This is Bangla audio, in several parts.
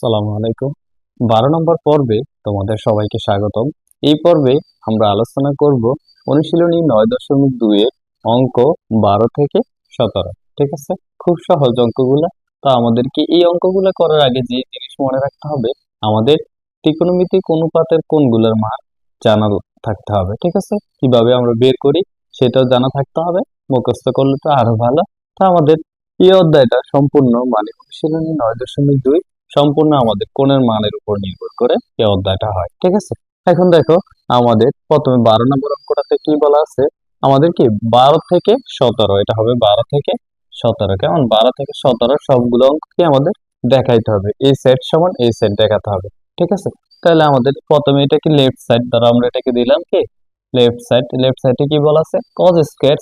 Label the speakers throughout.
Speaker 1: আসসালামু আলাইকুম। বারো নম্বর পর্বে তোমাদের সবাইকে স্বাগতম। এই পর্বে আমরা আলোচনা করব অনুশীলনী নয় দশমিক দুইয়ের অঙ্ক বারো থেকে সতেরো। ঠিক আছে? খুব সহজ অঙ্কগুলো। তো আমাদেরকে এই অঙ্কগুলো করার আগে যে জিনিস মনে রাখতে হবে, আমাদের ত্রিকোণমিতিক অনুপাতের কোনগুলোর মান জানা থাকতে হবে। ঠিক আছে? কীভাবে আমরা বের করি সেটাও জানা থাকতে হবে। মুখস্থ করলে তো আরও ভালো। তো আমাদের এই অধ্যায়টা সম্পূর্ণ মানে অনুশীলনী নয় দশমিক দুই সম্পূর্ণ আমাদের কোণের মানের উপর নির্ভর করে এই অধ্যায়টা হয়, ঠিক আছে? এখন দেখো, আমাদের প্রথমে বারো নম্বর অঙ্কটাতে কি বলা আছে? আমাদের কি বারো থেকে সতেরো, এটা হবে বারো থেকে সতেরো, কেমন? বারো থেকে সতেরো সবগুলো অঙ্ককে আমাদের দেখাইতে হবে। এই সেট সমান এই সেট দেখাতে হবে, ঠিক আছে? তাহলে আমাদের প্রথমে এটা কি লেফট সাইড ধরো আমরা এটাকে দিলাম কি? লেফট সাইড লেফট সাইডে কি বলা আছে? কজ স্কোয়ার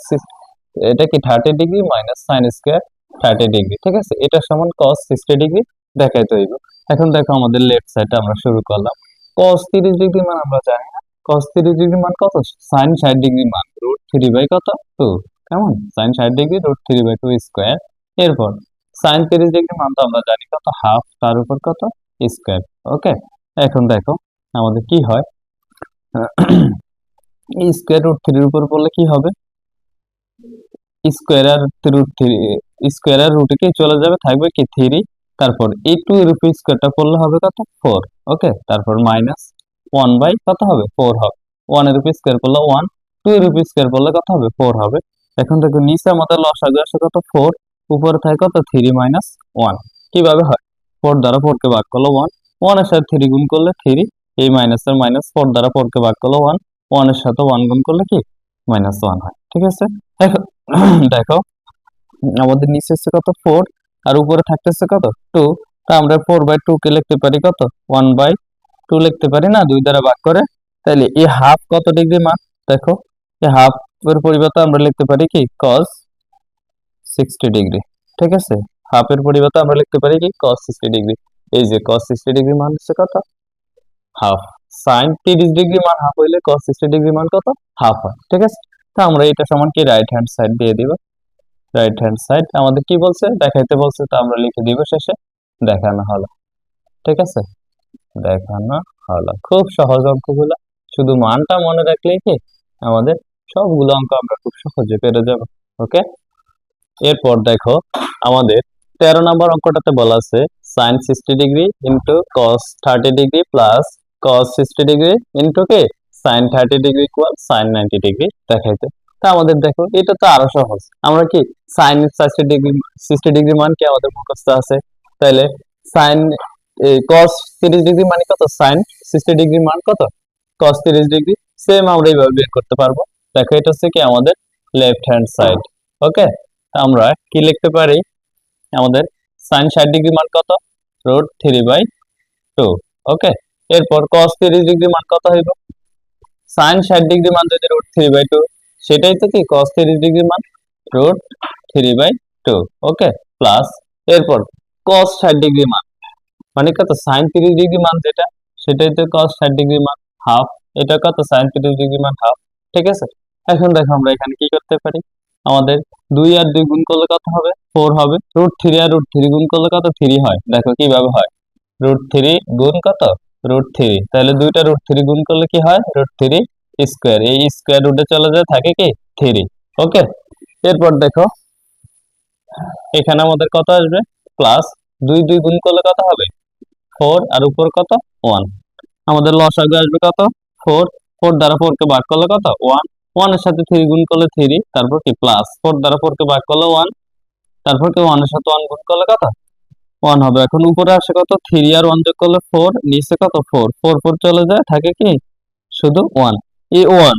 Speaker 1: এটা কি thirty degree minus sine square thirty degree ঠিক আছে? এটা সমান কজ সিক্সটি ডিগ্রি দেখাইতে হইব। এখন দেখো আমাদের লেফট সাইডে আমরা শুরু করলাম। cos 30 ডিগ্রি মান আমরা জানি না। cos 30 ডিগ্রি মান কত? sin 60 ডিগ্রি মান। রুট থ্রি বাই কত? টু কেমন? sin 60 degree root three by two square এরপর, sin 30 ডিগ্রি মান তো আমরা জানি কত? হাফ তার উপর কত? স্কোয়ার ওকে এখন দেখো, আমাদের কি হয়? স্কোয়ার রুট থ্রির উপর পড়লে কি হবে? স্কোয়ার আর রুট থ্রি স্কোয়ার রুটে কি চলে যাবে? থাকবে কি থ্রি তারপর এই টু এর উপর স্কোয়ারটা করলে হবে কত? ফোর ওকে তারপর মাইনাস ওয়ান বাই কত হবে? ফোর হবে। ওয়ানের উপর স্কোয়ার করলে ওয়ান টু এর উপর স্কোয়ার করলে কত হবে? ফোর হবে। এখন দেখো নিচে আমাদের লসাগু আসে কত? ফোর উপরে থাকে কত? থ্রি মাইনাস ওয়ান কীভাবে হয়? ফোর দ্বারা ফোরকে ভাগ করলে ওয়ান ওয়ানের সাথে থ্রি গুণ করলে থ্রি এই মাইনাসের মাইনাস ফোর দ্বারা ফোরকে ভাগ করলে ওয়ান ওয়ানের সাথে ওয়ান গুণ করলে কি? মাইনাস ওয়ান হয়। ঠিক আছে? দেখো আমাদের নিচে হচ্ছে কত? ফোর আর উপরে থাকতেছে কত? টু তা আমরা ফোর বাই টু কে লিখতে পারি কত? ওয়ান বাই টু লিখতে পারি না? দুই দ্বারা ভাগ করে। তাইলে এই হাফ কত ডিগ্রি মান দেখো এই হাফ এর পরিবর্তে আমরা লিখতে পারি কি? কস সিক্সটি ডিগ্রি ঠিক আছে? হাফ এর পরিবর্তে আমরা লিখতে পারি কি? কস সিক্সটি ডিগ্রি এই যে কস সিক্সটি ডিগ্রি মান হচ্ছে কত? হাফ সাইন তিরিশ ডিগ্রি মান হাফ হইলে কস সিক্সটি ডিগ্রি মান কত? হাফ হয়। ঠিক আছে? তা আমরা এটা সমান কি? রাইট হ্যান্ড সাইড দিয়ে দিব। রাইট হ্যান্ড সাইড আমাদের কি বলছে? দেখাইতে বলছে, তো আমরা লিখে দিব শেষে, দেখানো হলো। ঠিক আছে? দেখানো হলো। খুব সহজ অঙ্কগুলো। শুধু মানটা মনে রাখলেই কি আমাদের সবগুলো অঙ্ক আমরা খুব সহজে পেরে যাব, ওকে? এরপর দেখো, আমাদের তেরো নম্বর অঙ্কটাতে বলা আছে sine sixty degree into cos thirty degree plus cos sixty degree into কে? Sine thirty degree equal sine ninety degree দেখাইতে। তা আমাদের দেখো, এটা তো আরও সহজ। আমরা কি sine sixty degree sixty degree মান কি আমাদের মুখস্থ আছে? তাহলে সাইন কস তিরিশ ডিগ্রি মানে কত? সাইন সিক্সটি ডিগ্রি মান কত? কস তিরিশ ডিগ্রি সেম আমরা এইভাবে বের করতে পারব। দেখো, এটা হচ্ছে কি আমাদের লেফট হ্যান্ড সাইড ওকে আমরা কি লিখতে পারি? আমাদের সাইন ষাট ডিগ্রি মান কত? Root three by two okay এরপর কস তিরিশ ডিগ্রি মান কত হইব? সাইন ষাট ডিগ্রি মান যদি রুট থ্রি বাই টু সেটাই তো কি? কস তিরিশ ডিগ্রি মান root three by two okay plus এরপর কস ষাট ডিগ্রি মান। মানে কত? সাইন তিরিশ ডিগ্রি মান যেটা, সেটাই তো কস ষাট ডিগ্রি মান হাফ এটা কত? সাইন তিরিশ ডিগ্রি মান হাফ ঠিক আছে? এখন দেখো আমরা এখানে কি করতে পারি? আমাদের দুই আর দুই গুণ করলে কত হবে? ফোর হবে। রুট থ্রি আর রুট থ্রি গুণ করলে কত? থ্রি হয়। দেখো কীভাবে হয়। রুট থ্রি গুণ কত? রুট থ্রি তাহলে দুইটা রুট থ্রি গুণ করলে কি হয়? রুট থ্রি স্কোয়ার এই স্কোয়ার রুটে চলে যায়, থাকে কি? থ্রি ওকে এরপর দেখো, এখানে আমাদের কত আসবে? প্লাস দুই দুই গুণ করলে কত হবে? ফোর আর উপর কত? ওয়ান আমাদের লসাগু আসবে কত? ফোর ফোর দ্বারা ফোর কে ভাগ করলে কত? ওয়ান ওয়ানের সাথে থ্রি গুণ করলে থ্রি তারপর কি? প্লাস ফোর দ্বারা ফোর কে ভাগ করলে ওয়ান তারপর কি? ওয়ানের সাথে ওয়ান গুণ করলে কত? ওয়ান হবে। এখন উপরে আসে কত? থ্রি আর ওয়ান যোগ করলে ফোর নিচে কত? ফোর ফোর ফোর চলে যায়, থাকে কি? শুধু ওয়ান এই ওয়ান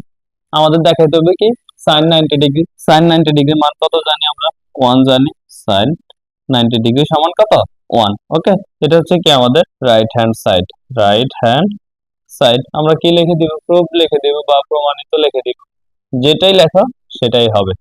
Speaker 1: আমাদের দেখাইতে হবে কি? Sine ninety degree sine ninety degree মান কত জানি আমরা? ওয়ান জানি। সাইন নাইনটি ডিগ্রি সমান কত? ওয়ান ওকে এটা হচ্ছে কি আমাদের right hand side right hand side আমরা কি লিখে দিব? প্রুফ লিখে দিব বা প্রমাণিত লিখে দিব। যেটাই লেখো, সেটাই হবে।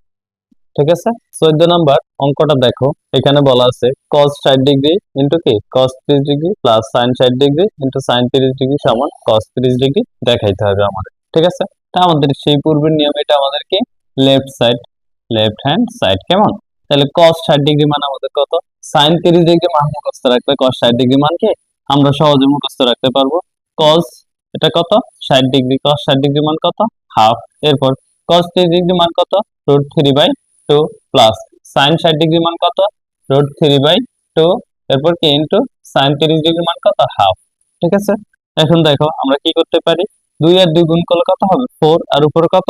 Speaker 1: ঠিক আছে? চোদ্দ নাম্বার অঙ্কটা দেখো। এখানে বলা আছে, cos ষাট ডিগ্রি ইন্টু কি? cos ত্রিশ ডিগ্রি প্লাস সাইন ষাট ডিগ্রি ইন্টু সাইন তিরিশ ডিগ্রি সমান cos ত্রিশ ডিগ্রি দেখাইতে হবে আমাদের। ঠিক আছে? তা আমাদের সেই পূর্বের নিয়ম এটা আমাদের কি left side left hand side কেমন? তাহলে cos ষাট ডিগ্রি মান আমাদের কত? সাইন তিরিশ ডিগ্রি মান মুখস্থ রাখবে cos ষাট ডিগ্রি মান কি? আমরা সহজে মুখস্থ রাখতে পারব। cos এটা কত? ষাট ডিগ্রি cos ষাট ডিগ্রি মান কত? হাফ এরপর cos তিরিশ ডিগ্রি মান কত? Root three by two plus sine ষাট ডিগ্রি মান কত? রুট থ্রি বাই টু এরপর কি ইন্টু সাইন তিরিশ ডিগ্রি মান কত? হাফ ঠিক আছে? এখন দেখো আমরা কি করতে পারি? দুই আর দুই গুণ করলে কত হবে? ফোর আর উপরে কত?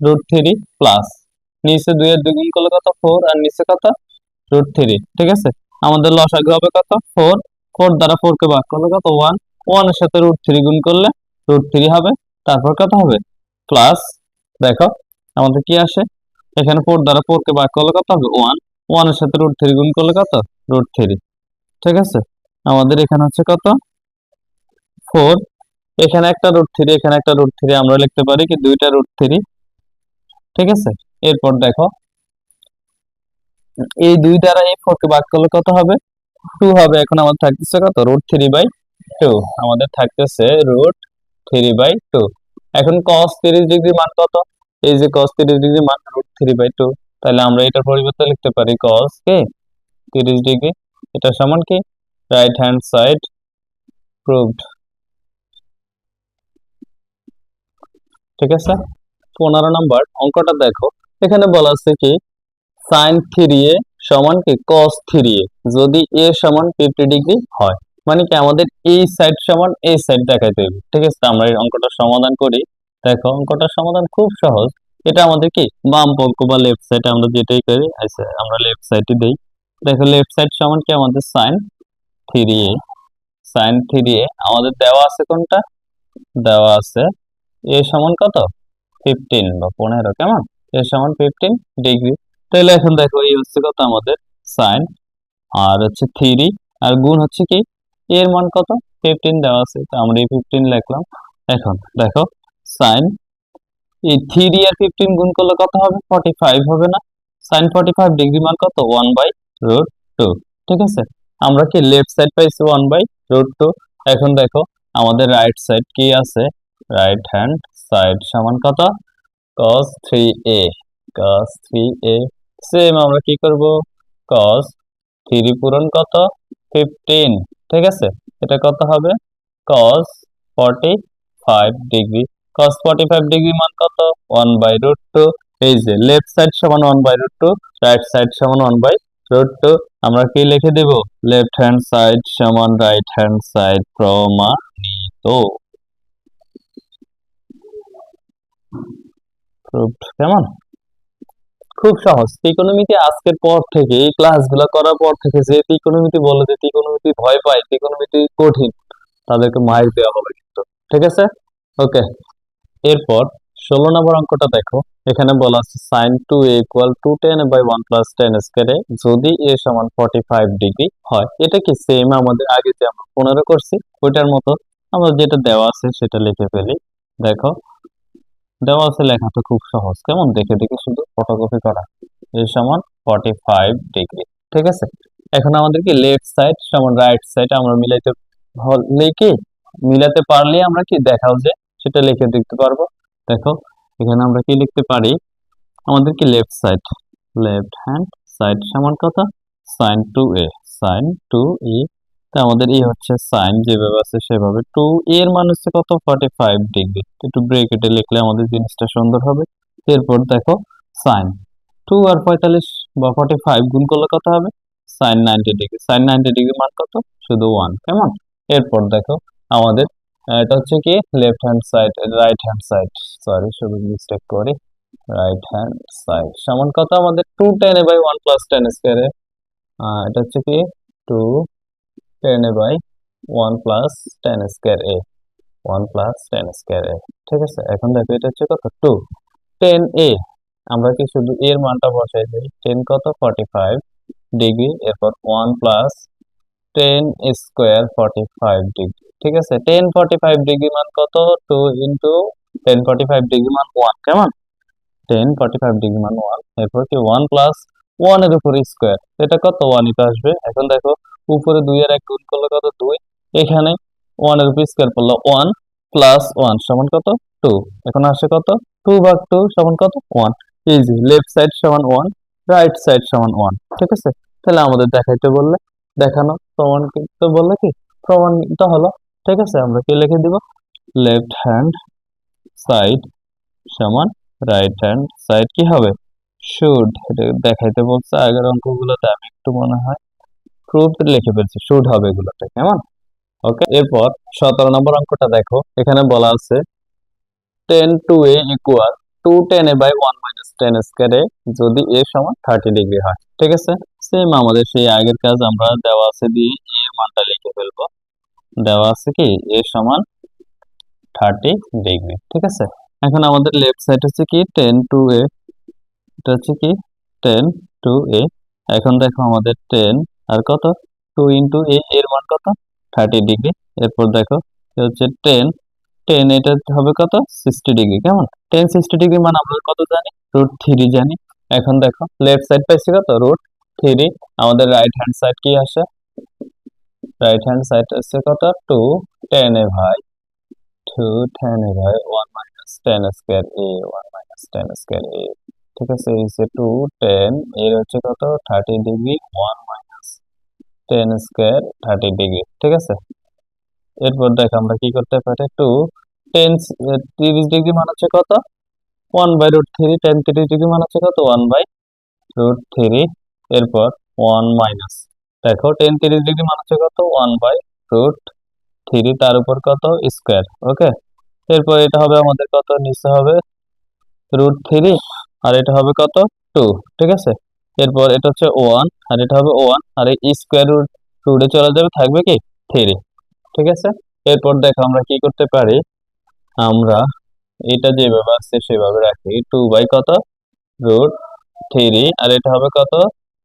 Speaker 1: রুট থ্রি প্লাস নিচে দুই আর দুই গুণ করলে কত? ফোর আর নিচে কত? রুট থ্রি ঠিক আছে? আমাদের লসাগু হবে কত? ফোর ফোর দ্বারা ফোর কে ভাগ করলে কত? ওয়ান ওয়ানের সাথে রুট থ্রি গুণ করলে রুট থ্রি হবে। তারপর কত হবে? প্লাস দেখো, আমাদের কি আসে? এখানে ফোর দ্বারা ফোর কে ভাগ করলে কত হবে? ওয়ান ওয়ানের সাথে রুট থ্রি গুণ করলে কত? রুট থ্রি ঠিক আছে? আমাদের এখানে হচ্ছে কত? ফোর এখানে একটা রুট থ্রি এখানে একটা রুট থ্রি আমরা লিখতে পারি কি দুইটা রুট থ্রি ঠিক আছে? এরপর দেখো, এই দুই দ্বারা এই ফোর কে ভাগ করলে কত হবে? টু হবে, এখন আমাদের থাকতেছে কত? রুট থ্রি বাই টু আমাদের থাকতেছে রুট থ্রি বাই টু এখন কস তিরিশ ডিগ্রি মান কত? এই যে কস তিরিশ ডিগ্রি মান রুট থ্রি বাই টু তাহলে আমরা এটার পরিবর্তে লিখতে পারি কস কে? তিরিশ ডিগ্রি। এটা সমান কি? রাইট হ্যান্ড সাইড প্রুভড ঠিক আছে? পনেরো নম্বর, অঙ্কটা দেখো। এখানে বলা আছে কি সাইন থ্রি এ সমান কি কস থ্রি এ যদি এ সমান ফিফটি ডিগ্রি হয় মানে কি আমাদের এই সাইড সমান এই সাইড দেখাইতে হবে। ঠিক আছে? আমরা এই অঙ্কটা সমাধান করি। দেখো, অঙ্কটার সমাধান খুব সহজ। এটা আমাদের কি, বাম পক্ষ বা লেফট সাইড আমরা যেটাই করি আচ্ছা আমরা লেফট সাইডে দেই। দেখো লেফট সাইড সমান কি আমাদের sine three A sine three A আমাদের দেওয়া আছে কোনটা? দেওয়া আছে এ সমান কত? ফিফটিন বা পনেরো, কেমন? এ সমান ফিফটিন ডিগ্রি তাহলে এখন দেখো এই হচ্ছে কত আমাদের? সাইন আর হচ্ছে থ্রি আর গুণ হচ্ছে কি? এর মান কত? ফিফটিন দেওয়া আছে। তো আমরা এই ফিফটিন লিখলাম। এখন দেখো সাইন এই থ্রি আর ফিফটিন গুণ করলে কত হবে? ফর্টি ফাইভ হবে না। সাইন ফর্টি ফাইভ ডিগ্রি মান কত? ওয়ান বাই রুট টু ঠিক আছে? আমরা কি লেফট সাইড পাইছি? ওয়ান বাই রুট টু এখন দেখো, আমাদের রাইট সাইড কি আছে? রাইট হ্যান্ড সাইড সমান কত? cos 3a cos 3a same আমরা কি করব? cos 3 পূরণ কত? 15 ঠিক আছে? এটা কত হবে? cos 45 ডিগ্রি cos 45 ডিগ্রি মান কত? 1 বাই রুট টু এই যে লেফট সাইড সমান 1 by root two right side সমান 1 বাই রুট টু আমরা কি লিখে দেব? লেফট হ্যান্ড সাইড সমান রাইট হ্যান্ড সাইড প্রমাণিত। Proved. কেমন? খুব সহজ। ত্রিকোণমিতি আজকের পর থেকে, এই ক্লাসগুলো করার পর থেকে যে ত্রিকোণমিতি বলে যে ত্রিকোণমিতি ভয় পায় ত্রিকোণমিতি কঠিন, তাদেরকে মাইর দেওয়া হবে কিন্তু। ঠিক আছে? ওকে এরপর ষোলো নম্বর অঙ্কটা দেখো। এখানে বলা আছে sine two A equal to tan by one plus tan স্কোয়ারে যদি এ সমান ফর্টি ফাইভ ডিগ্রি হয়। এটা কি সেম আমাদের আগে যে আমরা পনেরো করছি? ওইটার মতো। আমরা যেটা দেওয়া আছে সেটা লিখে ফেলি। দেখো। দেওয়া আছে লেখা তো খুব সহজ। কেমন? দেখে দেখে শুধু ফটোকপি করা। এর সমান ফর্টি ফাইভ ডিগ্রি ঠিক আছে? এখন আমাদের কি লেফট সাইড সমান রাইট সাইড আমরা মিলাইতে কি মিলাতে পারলে আমরা কি দেখাও যে সেটা লিখে দেখতে পারব। দেখো, এখানে আমরা কি লিখতে পারি? আমাদের কি left side left hand side সমান কথা sine two A sine two ই তা আমাদের এই হচ্ছে সাইন যেভাবে আছে সেভাবে। টু এর মান হচ্ছে কত? ফর্টি ফাইভ ডিগ্রি একটু ব্রেকেটে লিখলে আমাদের জিনিসটা সুন্দর হবে। এরপর দেখো সাইন। টু আর পঁয়তাল্লিশ বা ফর্টি ফাইভ গুণ করলে কত হবে? Sine ninety degree. Sine ninety degree মান কত? শুধু ওয়ান কেমন? এরপর দেখো আমাদের এটা হচ্ছে কি? Left hand side right hand side sorry শুধু মিস্টেক করি। রাইট হ্যান্ড সাইড সমান কত আমাদের? Two tan by one plus tan স্কোয়ারে এটা হচ্ছে কি? Two tan A by one plus tan square A. One plus tan square A, ঠিক আছে? এখন দেখো এটা হচ্ছে কত? টু। টেন এ, আমরা কি শুধু এর মানটা বসাই দিই? টেন কত? ফর্টি ফাইভ ডিগ্রি, এরপর one plus tan square forty five degree, ঠিক আছে? টেন ফর্টি ফাইভ ডিগ্রি মান কত? Two into tan forty five degree মান ওয়ান, কেমন? টেন ফর্টি ফাইভ ডিগ্রি মান ওয়ান, এরপর কি? ওয়ান প্লাস ওয়ানের উপর স্কোয়ার, এটা কত? ওয়ানই তো আসবে। এখন দেখো উপরে দুই আর এক গুণ করলে কত? দুই। এখানে ওয়ানের উপর স্কোয়ার পড়ল ওয়ান প্লাস ওয়ান সমান কত? টু এখন আসে কত? টু ভাগ টু সমান কত? ওয়ান ইজি লেফট সাইড সমান ওয়ান রাইট সাইড সমান ওয়ান ঠিক আছে? তাহলে আমাদের দেখাইতে বললে, দেখানো প্রমাণ করতে বললে কি? প্রমাণিত হলো, ঠিক আছে? আমরা কি লিখে দিব? লেফট হ্যান্ড সাইড সমান রাইট হ্যান্ড সাইড কি হবে? শুড এটা দেখাইতে বলছে, আগের অঙ্কগুলোতে আমি একটু মনে হয় প্রুফ লিখে ফেলছি শুড হবে এগুলোতে, কেমন? ওকে এরপর সতেরো নম্বর অঙ্কটা দেখো, এখানে বলা আছে tan two A equal to tan A by one minus tan স্কোয়ারে যদি এ সমান থার্টি ডিগ্রি হয়, ঠিক আছে? সেম আমাদের সেই আগের কাজ আমরা দেওয়া আছে দিয়ে এ মানটা লিখে ফেলব, দেওয়া আছে কি? এ সমান থার্টি ডিগ্রি ঠিক আছে? এখন আমাদের লেফট সাইড হচ্ছে কি? টেন টু এ এটা হচ্ছে কি? টেন টু এ এখন দেখো আমাদের টেন আর কত? টু ইন্টু এ এর মান কত? থার্টি ডিগ্রি এরপর দেখো হচ্ছে টেন টেন এটা হবে কত? সিক্সটি ডিগ্রি কেমন? টেন সিক্সটি ডিগ্রি মান আমরা কত জানি? রুট থ্রি জানি। এখন দেখো লেফট সাইড পাইছি কত? রুট থ্রি আমাদের রাইট হ্যান্ড সাইড কি আসে? রাইট হ্যান্ড সাইড আছে কত? টু টেন এ ভাই। Two tan A by. One minus tan square A one minus tan square A ঠিক আছে, এই টু টেন এর হচ্ছে কত? Thirty degree one minus tan square thirty degree ঠিক আছে? এরপর দেখ আমরা কি করতে পারি? টু টেন তিরিশ ডিগ্রি মান হচ্ছে কত? One by root three tan তিরিশ ডিগ্রি মান হচ্ছে কত? ওয়ান বাই রুট থ্রি এরপর ওয়ান মাইনাস দেখো টেন তিরিশ ডিগ্রি মান হচ্ছে কত? ওয়ান বাই রুট থ্রি তার উপর কত? স্কোয়ার ওকে এরপর এটা হবে আমাদের কত? নিচে হবে রুট থ্রি আর এটা হবে কত? টু ঠিক আছে? এরপর এটা হচ্ছে ওয়ান আর এটা হবে ওয়ান আর এই স্কোয়ার রুট রুটে চলে যাবে, থাকবে কি থ্রি ঠিক আছে? এরপর দেখো আমরা কি করতে পারি? আমরা এটা যেভাবে আছে, সেভাবে রাখি। টু বাই কত? রুট থ্রি আর এটা হবে কত?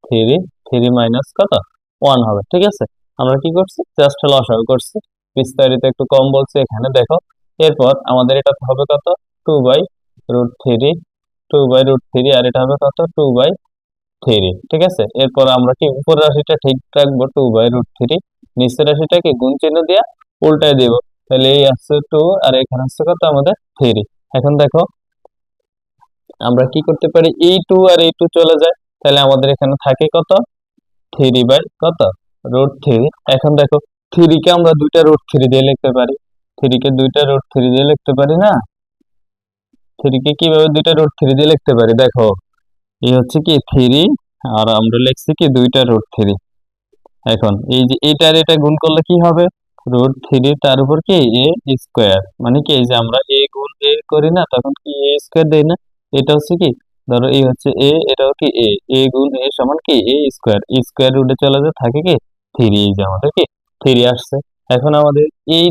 Speaker 1: থ্রি থ্রি মাইনাস কত? ওয়ান হবে। ঠিক আছে? আমরা কি করছি? জাস্ট লসাগু করছি। বিস্তারিত একটু কম বলছি এখানে, দেখো। এরপর আমাদের এটা হবে কত? Two by root three two by root three আর এটা হবে কত? টু বাই থ্রি ঠিক আছে? এরপর আমরা কি উপরের রাশিটা ঠিক রাখব? টু বাই রুট থ্রি নিচের রাশিটাকে গুণ চিহ্ন দিয়ে উল্টায় দিব। তাহলে এই আসছে টু আর এখানে আসছে কত? আমাদের থ্রি এখন দেখো, আমরা কি করতে পারি? এই টু আর এই টু চলে যায়। তাহলে আমাদের এখানে থাকে কত? থ্রি বাই কত? রুট থ্রি এখন দেখো থ্রি কে আমরা দুইটা রুট থ্রি দিয়ে লিখতে পারি। থ্রি কে দুইটা রুট থ্রি দিয়ে লিখতে পারি না? থ্রি কে কীভাবে দুইটা রুট থ্রি দিয়ে লিখতে পারি? দেখো। এই হচ্ছে কি থ্রি আর আমরা লিখছি কি দুইটা রুট থ্রি এখন এই যে এটা আর এটা গুণ করলে কি হবে? রুট থ্রি তার উপর কি? এ স্কোয়ার মানে কি এই যে আমরা এ গুণ এ করি না, তখন কি এ স্কোয়ার দেই না? এটা হচ্ছে কি? ধরো এই হচ্ছে এ এটাও কি এ এ গুণ এ সমান কি? এ স্কোয়ার স্কোয়ার রুটে চলে যায় থাকে কি? থ্রি এই যে আমাদের কি? থ্রি আসছে। এখন আমাদের এই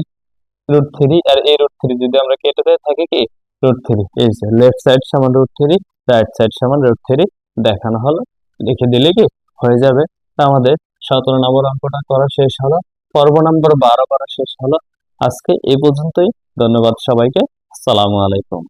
Speaker 1: রুট থ্রি আর এই রুট থ্রি যদি আমরা কেটে দেয় থাকে কি? রুট থ্রি এই যে লেফট সাইড সমান রুট থ্রি রাইট সাইড সমান রুট থ্রি দেখানো হলো। লিখে দিলে কি হয়ে যাবে? আমাদের সতেরো নম্বর অঙ্কটা করা শেষ হলো। পর্ব নম্বর বারো করা শেষ হলো। আজকে এই পর্যন্তই। ধন্যবাদ সবাইকে। আসসালামু আলাইকুম।